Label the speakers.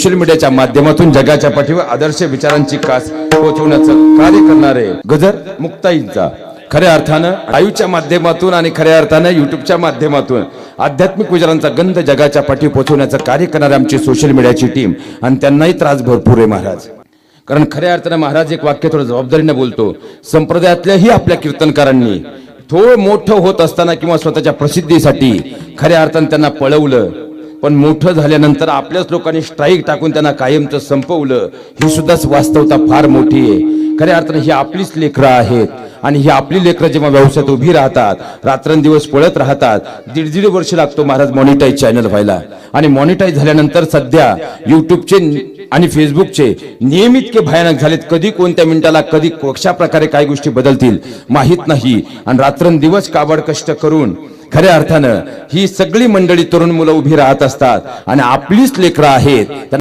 Speaker 1: Social मीडियाच्या माध्यमातून जगाच्या पाठीवर आदर्श विचारांची कास पोहोचवण्याचं कार्य करणारे गजर मुक्ताईंचा. खऱ्या अर्थानं आयुच्या माध्यमातून आणि खऱ्या अर्थानं युट्यूबच्या माध्यमातून आध्यात्मिक विचारांचा गंध जगाच्या पाठी पोहोचवण्याचं कार्य करणारे आमची सोशल मीडियाची टीम आणि त्यांनाही त्रास भरपूर आहे महाराज. कारण खऱ्या अर्थानं महाराज एक वाक्य थोडं जबाबदारीने बोलतो संप्रदायातल्याही आपल्या कीर्तनकारांनी थोडं मोठं होत असताना किंवा स्वतःच्या प्रसिद्धीसाठी खऱ्या अर्थानं त्यांना पळवलं पण मोठं झाल्यानंतर आपल्याच लोकांनी स्ट्राईक टाकून त्यांना कायमचं संपवलं. ही सुद्धा वास्तवता फार मोठी आहे. खऱ्या अर्थानं ही आपलीच लेकरं आहेत. आणि ही आपली लेकरं जेव्हा व्यवसायात उभी राहतात रात्रंदिवस पळत राहतात दीड दीड वर्ष लागतो महाराज मॉनिटाईज चॅनल व्हायला. आणि मॉनिटाईज झाल्यानंतर सध्या युट्यूबचे आणि फेसबुकचे नियम इतके भयानक झालेत कधी कोणत्या मिनिटाला कधी कशा प्रकारे काय गोष्टी बदलतील माहीत नाही. आणि रात्रंदिवस काबड कष्ट करून खऱ्या अर्थानं ही सगळी मंडळी तरुण मुलं उभी राहत असतात आणि आपलीच लेकरं आहेत.